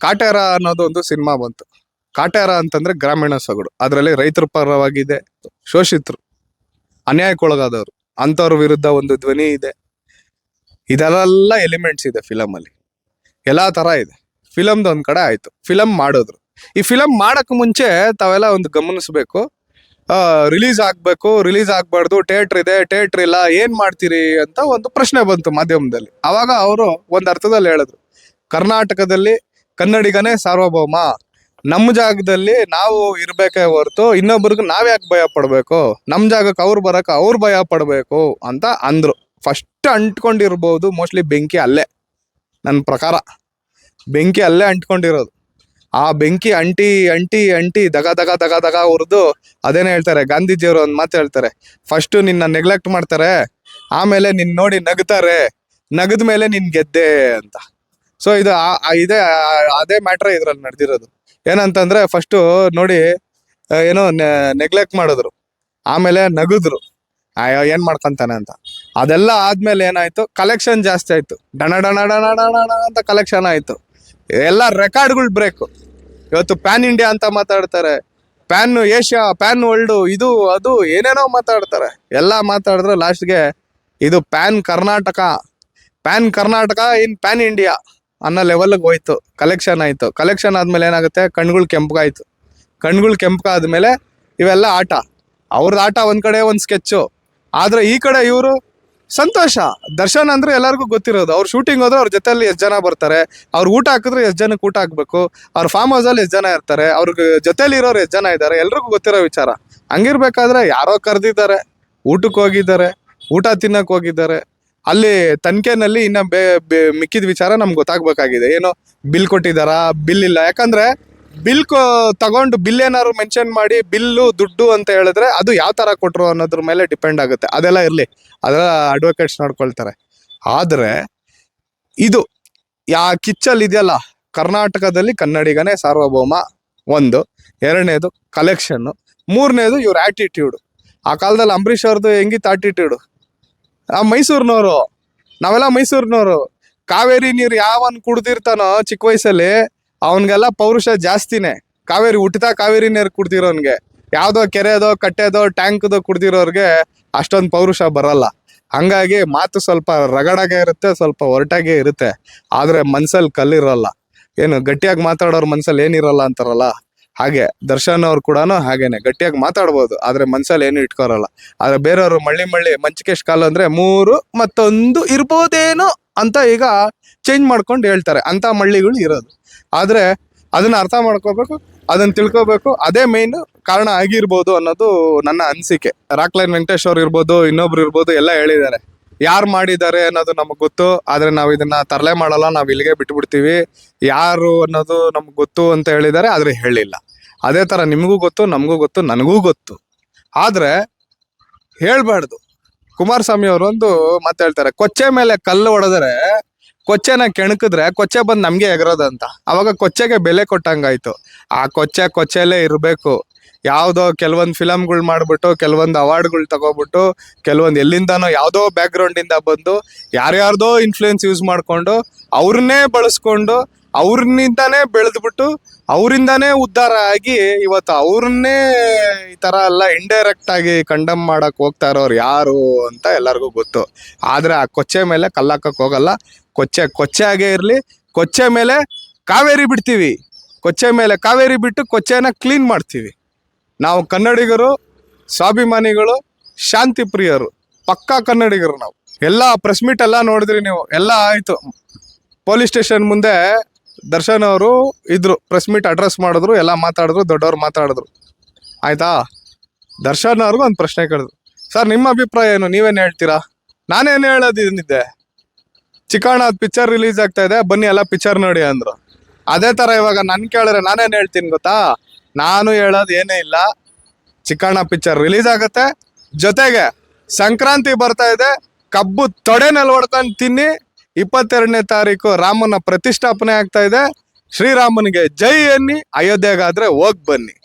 ಕಾಟೇರ ಅನ್ನೋದು ಒಂದು ಸಿನಿಮಾ ಬಂತು. ಕಾಟೇರ ಅಂತಂದ್ರೆ ಗ್ರಾಮೀಣ ಸೊಗಡು. ಅದರಲ್ಲಿ ರೈತರ ಪರವಾಗಿದೆ ಶೋಷಿತರು, ಅನ್ಯಾಯಕ್ಕೊಳಗಾದವರು. ಅಂಥವ್ರ ವಿರುದ್ಧ ಒಂದು ಧ್ವನಿ ಇದೆ. ಇದೆಲ್ಲ ಎಲಿಮೆಂಟ್ಸ್ ಇದೆ ಫಿಲಮ್ ಅಲ್ಲಿ ಎಲ್ಲಾ ತರ ಇದೆ. ಫಿಲಮ್ದು ಒಂದು ಕಡೆ ಆಯ್ತು. ಫಿಲಮ್ ಮಾಡಿದ್ರು. ಈ ಫಿಲಮ್ ಮಾಡಕ್ ಮುಂಚೆ ತಾವೆಲ್ಲ ಒಂದು ಗಮನಿಸ್ಬೇಕು. ರಿಲೀಸ್ ಆಗಬೇಕು ರಿಲೀಸ್ ಆಗಬಾರ್ದು, ಥಿಯೇಟರ್ ಇದೆ, ಥಿಯೇಟರ್ ಇಲ್ಲ, ಏನು ಮಾಡ್ತೀರಿ ಅಂತ ಒಂದು ಪ್ರಶ್ನೆ ಬಂತು ಮಾಧ್ಯಮದಲ್ಲಿ. ಆವಾಗ ಅವರು ಒಂದು ಅರ್ಥದಲ್ಲಿ ಹೇಳಿದ್ರು. ಕರ್ನಾಟಕದಲ್ಲಿ ಕನ್ನಡಿಗನೇ ಸಾರ್ವಭೌಮ. ನಮ್ಮ ಜಾಗದಲ್ಲಿ ನಾವು ಇರ್ಬೇಕೇ ಹೊರತು ಇನ್ನೊಬ್ರಿಗೆ ನಾವ್ಯಾಕೆ ಭಯ ಪಡ್ಬೇಕು? ನಮ್ ಜಾಗಕ್ಕೆ ಅವ್ರು ಬರಕ್ಕೆ ಅವ್ರು ಭಯ ಪಡ್ಬೇಕು ಅಂತ ಅಂದ್ರು. ಫಸ್ಟ್ ಅಂಟ್ಕೊಂಡಿರ್ಬೋದು ಮೋಸ್ಟ್ಲಿ ಬೆಂಕಿ ಅಲ್ಲೇ ನನ್ನ ಪ್ರಕಾರ. ಬೆಂಕಿ ಅಲ್ಲೇ ಅಂಟ್ಕೊಂಡಿರೋದು. ಆ ಬೆಂಕಿ ಅಂಟಿ ಅಂಟಿ ಅಂಟಿ, ದಗ ದಗ ದಗ ದಗ ಹುರಿದು ಅದೇನೇ ಹೇಳ್ತಾರೆ, ಗಾಂಧೀಜಿಯವರು ಒಂದು ಮಾತು ಹೇಳ್ತಾರೆ. ಫಸ್ಟ್ ನಿನ್ನ ನೆಗ್ಲೆಕ್ಟ್ ಮಾಡ್ತಾರೆ, ಆಮೇಲೆ ನಿನ್ ನೋಡಿ ನಗ್ತಾರೆ ನಗದ ಮೇಲೆ ನಿನ್ ಗೆದ್ದೆ ಅಂತ. ಸೊ ಇದು ಇದೇ ಅದೇ ಮ್ಯಾಟ್ರ್ ಇದ್ರಲ್ಲಿ ನಡೆದಿರೋದು. ಏನಂತಂದ್ರೆ ಫಸ್ಟ್ ನೋಡಿ ಏನೋ ನೆಗ್ಲೆಕ್ಟ್ ಮಾಡಿದ್ರು. ಆಮೇಲೆ ನಗುದ್ರು. ಅಯ್ಯೋ ಏನ್ ಮಾಡ್ಕೊಂತಾನೆ ಅಂತ. ಅದೆಲ್ಲ ಆದ್ಮೇಲೆ ಏನಾಯ್ತು? ಕಲೆಕ್ಷನ್ ಜಾಸ್ತಿ ಆಯ್ತು. ಡಣ ಡಣ ಡಣ ಡಣ ಅಂತ ಕಲೆಕ್ಷನ್ ಆಯ್ತು. ಎಲ್ಲ ರೆಕಾರ್ಡ್ಗಳು ಬ್ರೇಕ್ ಇವತ್ತು ಪ್ಯಾನ್ ಇಂಡಿಯಾ ಅಂತ ಮಾತಾಡ್ತಾರೆ. ಪ್ಯಾನ್ ಏಷ್ಯಾ ಪ್ಯಾನ್ ವರ್ಲ್ಡ್ ಇದು, ಅದು, ಏನೇನೋ ಮಾತಾಡ್ತಾರೆ. ಎಲ್ಲ ಮಾತಾಡಿದ್ರೆ ಲಾಸ್ಟ್ಗೆ ಇದು pan Karnataka pan Karnataka in pan India ಅನ್ನೋ ಲೆವೆಲ್ಗೆ ಹೋಯ್ತು. ಕಲೆಕ್ಷನ್ ಆಯಿತು. ಕಲೆಕ್ಷನ್ ಆದಮೇಲೆ ಏನಾಗುತ್ತೆ? ಕಣ್ಗಳು ಕೆಂಪಗಾಯ್ತು. ಕಣ್ಗಳು ಕೆಂಪಗಾದ್ಮೇಲೆ ಇವೆಲ್ಲ ಆಟ. ಅವ್ರದ್ದು ಆಟ ಒಂದು ಕಡೆ, ಒಂದು ಸ್ಕೆಚ್ಚು ಆದ್ರೆ ಈ ಕಡೆ ಇವರು ಸಂತೋಷ. ದರ್ಶನ್ ಅಂದ್ರೆ ಎಲ್ಲರಿಗೂ ಗೊತ್ತಿರೋದು. ಅವ್ರು ಶೂಟಿಂಗ್ ಹೋದ್ರೆ ಅವ್ರ ಜೊತೆಲಿ ಎಷ್ಟು ಜನ ಬರ್ತಾರೆ. ಅವ್ರು ಊಟ ಹಾಕಿದ್ರೆ ಎಷ್ಟು ಜನಕ್ಕೆ ಊಟ ಹಾಕ್ಬೇಕು. ಅವ್ರ ಫಾರ್ಮ್ ಹೌಸ್ ಅಲ್ಲಿ ಎಷ್ಟು ಜನ ಇರ್ತಾರೆ. ಅವ್ರಿಗೆ ಜೊತೆಲಿ ಇರೋರು ಎಷ್ಟು ಜನ ಇದ್ದಾರೆ. ಎಲ್ರಿಗೂ ಗೊತ್ತಿರೋ ವಿಚಾರ. ಹಂಗಿರ್ಬೇಕಾದ್ರೆ ಯಾರೋ ಕರೆದಿದ್ದಾರೆ. ಊಟಕ್ಕೆ ಹೋಗಿದ್ದಾರೆ. ಊಟ ತಿನ್ನಕ್ಕೆ ಹೋಗಿದ್ದಾರೆ. ಅಲ್ಲಿ ತನಿಖೆನಲ್ಲಿ ಇನ್ನ ಬೇ ಮಿಕ್ಕಿದ ವಿಚಾರ ನಮ್ಗೆ ಗೊತ್ತಾಗ್ಬೇಕಾಗಿದೆ. ಏನು ಬಿಲ್ ಕೊಟ್ಟಿದಾರಾ? ಬಿಲ್ ಇಲ್ಲ. ಯಾಕಂದ್ರೆ ಬಿಲ್ ತಗೊಂಡು ಬಿಲ್ ಏನಾದ್ರು ಮೆನ್ಷನ್ ಮಾಡಿ ಬಿಲ್ಲು, ದುಡ್ಡು ಅಂತ ಹೇಳಿದ್ರೆ ಅದು ಯಾವ ತರ ಕೊಟ್ರು ಅನ್ನೋದ್ರ ಮೇಲೆ ಡಿಪೆಂಡ್ ಆಗುತ್ತೆ. ಅದೆಲ್ಲ ಇರ್ಲಿ. ಅದೆಲ್ಲ ಅಡ್ವೊಕೇಟ್ಸ್ ನೋಡ್ಕೊಳ್ತಾರೆ. ಆದ್ರೆ ಇದು ಯಾ, ಕಿಚ್ಚಲ್ ಇದೆಯಲ್ಲ? ಕರ್ನಾಟಕದಲ್ಲಿ ಕನ್ನಡಿಗನೇ ಸಾರ್ವಭೌಮ ಒಂದು. ಎರಡನೇದು ಕಲೆಕ್ಷನ್ ಮೂರನೇದು ಇವ್ರ ಆಟಿಟ್ಯೂಡ್ ಆ ಕಾಲದಲ್ಲಿ ಅಂಬರೀಷ್ ಅವ್ರದ್ದು ಹೆಂಗಿತ್ತು ಆಟಿಟ್ಯೂಡ್ ಆ ಮೈಸೂರಿನವರು, ನಾವೆಲ್ಲ ಮೈಸೂರಿನವರು. ಕಾವೇರಿ ನೀರು ಯಾವನ್ ಕುಡ್ದಿರ್ತಾನೋ ಚಿಕ್ಕ ವಯಸ್ಸಲ್ಲಿ, ಅವನ್ಗೆಲ್ಲ ಪೌರುಷ ಜಾಸ್ತಿನೇ. ಕಾವೇರಿ ಹುಟ್ಟಿದ ಕಾವೇರಿ ನೀರು ಕುಡ್ದಿರೋನ್ಗೆ. ಯಾವ್ದೋ ಕೆರೆದೋ, ಕಟ್ಟೆದೋ, ಟ್ಯಾಂಕ್ದೋ ಕುಡ್ದಿರೋರ್ಗೆ ಅಷ್ಟೊಂದು ಪೌರುಷ ಬರಲ್ಲ. ಹಂಗಾಗಿ ಮಾತು ಸ್ವಲ್ಪ ರಗಡಾಗೆ ಇರುತ್ತೆ, ಸ್ವಲ್ಪ ಒರಟಾಗೆ ಇರುತ್ತೆ. ಆದ್ರೆ ಮನ್ಸಲ್ಲಿ ಕಲ್ಲಿರಲ್ಲ. ಏನು ಗಟ್ಟಿಯಾಗಿ ಮಾತಾಡೋರ್ ಮನ್ಸಲ್ಲಿ ಏನಿರಲ್ಲ ಅಂತಾರಲ್ಲ? ಹಾಗೆ ದರ್ಶನ್ ಅವ್ರು ಕೂಡ ಹಾಗೇನೆ, ಗಟ್ಟಿಯಾಗಿ ಮಾತಾಡ್ಬೋದು, ಆದ್ರೆ ಮನ್ಸಲ್ಲಿ ಏನು ಇಟ್ಕೊರಲ್ಲ. ಆದ್ರೆ ಬೇರೆಯವರು ಮಳ್ಳಿ ಮಳ್ಳಿ ಮಂಚಿಕೇಶ್ ಕಾಲು ಅಂದ್ರೆ ಮೂರು ಮತ್ತೊಂದು ಇರ್ಬೋದೇನೋ ಅಂತ ಈಗ ಚೇಂಜ್ ಮಾಡ್ಕೊಂಡು ಹೇಳ್ತಾರೆ ಅಂತ ಮಳ್ಳಿಗಳು ಇರೋದು. ಆದ್ರೆ ಅದನ್ನ ಅರ್ಥ ಮಾಡ್ಕೋಬೇಕು, ಅದನ್ನ ತಿಳ್ಕೋಬೇಕು, ಅದೇ ಮೇನ್ ಕಾರಣ ಆಗಿರ್ಬೋದು ಅನ್ನೋದು ನನ್ನ ಅನಿಸಿಕೆ. ರಾಕ್ಲೈನ್ ವೆಂಕಟೇಶ್ ಅವ್ರು ಇರ್ಬೋದು, ಇನ್ನೊಬ್ರು ಇರ್ಬೋದು, ಎಲ್ಲ ಹೇಳಿದ್ದಾರೆ. ಯಾರು ಮಾಡಿದ್ದಾರೆ ಅನ್ನೋದು ನಮಗೆ ಗೊತ್ತು, ಆದ್ರೆ ನಾವು ಇದನ್ನ ತರಲೆ ಮಾಡಲ್ಲ, ನಾವು ಇಲ್ಲಿಗೆ ಬಿಟ್ಬಿಡ್ತೀವಿ. ಯಾರು ಅನ್ನೋದು ನಮ್ಗೆ ಗೊತ್ತು ಅಂತ ಹೇಳಿದ್ದಾರೆ, ಆದ್ರೆ ಹೇಳಿಲ್ಲ. ಅದೇ ತರ ನಿಮಗೂ ಗೊತ್ತು, ನಮಗೂ ಗೊತ್ತು, ನನಗೂ ಗೊತ್ತು. ಆದ್ರೆ ಹೇಳಬಾರ್ದು. ಕುಮಾರಸ್ವಾಮಿ ಅವರು ಒಂದು ಮಾತು ಹೇಳ್ತಾರೆ, ಕೊಚ್ಚೆ ಮೇಲೆ ಕಲ್ಲು ಹೊಡೆದ್ರೆ ಕೊಚ್ಚೆನ ಕೆಣಕಿದ್ರೆ ಕೊಚ್ಚೆ ಬಂದು ನಮ್ಗೆ ಎಗರೋದಂತ ಅವಾಗ ಕೊಚ್ಚೆಗೆ ಬೆಲೆ ಕೊಟ್ಟಂಗಾಯ್ತು. ಆ ಕೊಚ್ಚೆ ಕೊಚ್ಚೆಲೇ ಇರಬೇಕು. ಯಾವುದೋ ಕೆಲವೊಂದು ಫಿಲಮ್ಗಳು ಮಾಡಿಬಿಟ್ಟು, ಕೆಲವೊಂದು ಅವಾರ್ಡ್ಗಳು ತಗೋಬಿಟ್ಟು, ಕೆಲವೊಂದು ಎಲ್ಲಿಂದನೋ ಯಾವುದೋ ಬ್ಯಾಕ್ಗ್ರೌಂಡಿಂದ ಬಂದು, ಯಾರ್ಯಾರ್ದೋ ಇನ್ಫ್ಲೂಯೆನ್ಸ್ ಯೂಸ್ ಮಾಡಿಕೊಂಡು, ಅವ್ರನ್ನೇ ಬಳಸ್ಕೊಂಡು ಅವ್ರನ್ನಿಂದಾನೇ ಬೆಳೆದ್ಬಿಟ್ಟು ಅವರಿಂದಾನೇ ಉದ್ಧಾರ ಆಗಿ ಇವತ್ತು ಅವ್ರನ್ನೇ ಈ ತರ ಎಲ್ಲ ಇಂಡೈರೆಕ್ಟ್ ಆಗಿ ಕಂಡಮ್ ಮಾಡಕ್ ಹೋಗ್ತಾ ಇರೋರು ಯಾರು ಅಂತ ಎಲ್ಲರಿಗೂ ಗೊತ್ತು. ಆದ್ರೆ ಆ ಕೊಚ್ಚೆ ಮೇಲೆ ಕಲ್ಲಾಕಕ್ಕೆ ಹೋಗಲ್ಲ. ಕೊಚ್ಚೆ ಕೊಚ್ಚೆ ಆಗೇ ಇರ್ಲಿ. ಕೊಚ್ಚೆ ಮೇಲೆ ಕಾವೇರಿ ಬಿಡ್ತೀವಿ. ಕೊಚ್ಚೆ ಮೇಲೆ ಕಾವೇರಿ ಬಿಟ್ಟು ಕೊಚ್ಚೆನ ಕ್ಲೀನ್ ಮಾಡ್ತೀವಿ. ನಾವು ಕನ್ನಡಿಗರು, ಸ್ವಾಭಿಮಾನಿಗಳು, ಶಾಂತಿ ಪ್ರಿಯರು, ಪಕ್ಕಾ ಕನ್ನಡಿಗರು ನಾವು. ಎಲ್ಲ ಪ್ರೆಸ್ ಮೀಟ್ ಎಲ್ಲ ನೋಡಿದ್ರಿ ನೀವು. ಎಲ್ಲ ಆಯ್ತು. ಪೊಲೀಸ್ ಸ್ಟೇಷನ್ ಮುಂದೆ ದರ್ಶನ್ ಅವರು ಇದ್ರು ಪ್ರೆಸ್ ಮೀಟ್ ಅಡ್ರೆಸ್ ಮಾಡಿದ್ರು, ಎಲ್ಲ ಮಾತಾಡಿದ್ರು, ದೊಡ್ಡವ್ರು ಮಾತಾಡಿದ್ರು. ಆಯ್ತಾ? ದರ್ಶನ್ ಅವ್ರಿಗೂ ಒಂದು ಪ್ರಶ್ನೆ ಕೇಳಿದ್ರು. ಸರ್, ನಿಮ್ಮ ಅಭಿಪ್ರಾಯ ಏನು? ನೀವೇನು ಹೇಳ್ತೀರಾ? ನಾನೇನು ಹೇಳೋದಿದ್ದೆ ಚಿಕ್ಕಣ್ಣ ಪಿಕ್ಚರ್ ರಿಲೀಸ್ ಆಗ್ತಾ ಇದೆ, ಬನ್ನಿ ಎಲ್ಲ ಪಿಕ್ಚರ್ ನೋಡಿ ಅಂದರು. ಅದೇ ಥರ ಇವಾಗ ನಾನು ಕೇಳಿದ್ರೆ ನಾನೇನು ಹೇಳ್ತೀನಿ ಗೊತ್ತಾ? ನಾನು ಹೇಳೋದು ಏನೇ ಇಲ್ಲ. ಚಿಕ್ಕಣ್ಣ ಪಿಕ್ಚರ್ ರಿಲೀಸ್ ಆಗುತ್ತೆ. ಜೊತೆಗೆ ಸಂಕ್ರಾಂತಿ ಬರ್ತಾ ಇದೆ. ಕಬ್ಬು ತೊಡೆನಲ್ಲಿ ಹೊಡ್ಕೊಂಡು ತಿನ್ನಿ. ಇಪ್ಪತ್ತೆರಡನೇ ತಾರೀಕು ರಾಮನ ಪ್ರತಿಷ್ಠಾಪನೆ ಆಗ್ತಾ ಇದೆ. ಶ್ರೀರಾಮನಿಗೆ ಜೈ ಎನ್ನಿ ಅಯೋಧ್ಯೆಗಾದ್ರೆ ಹೋಗ್ ಬನ್ನಿ.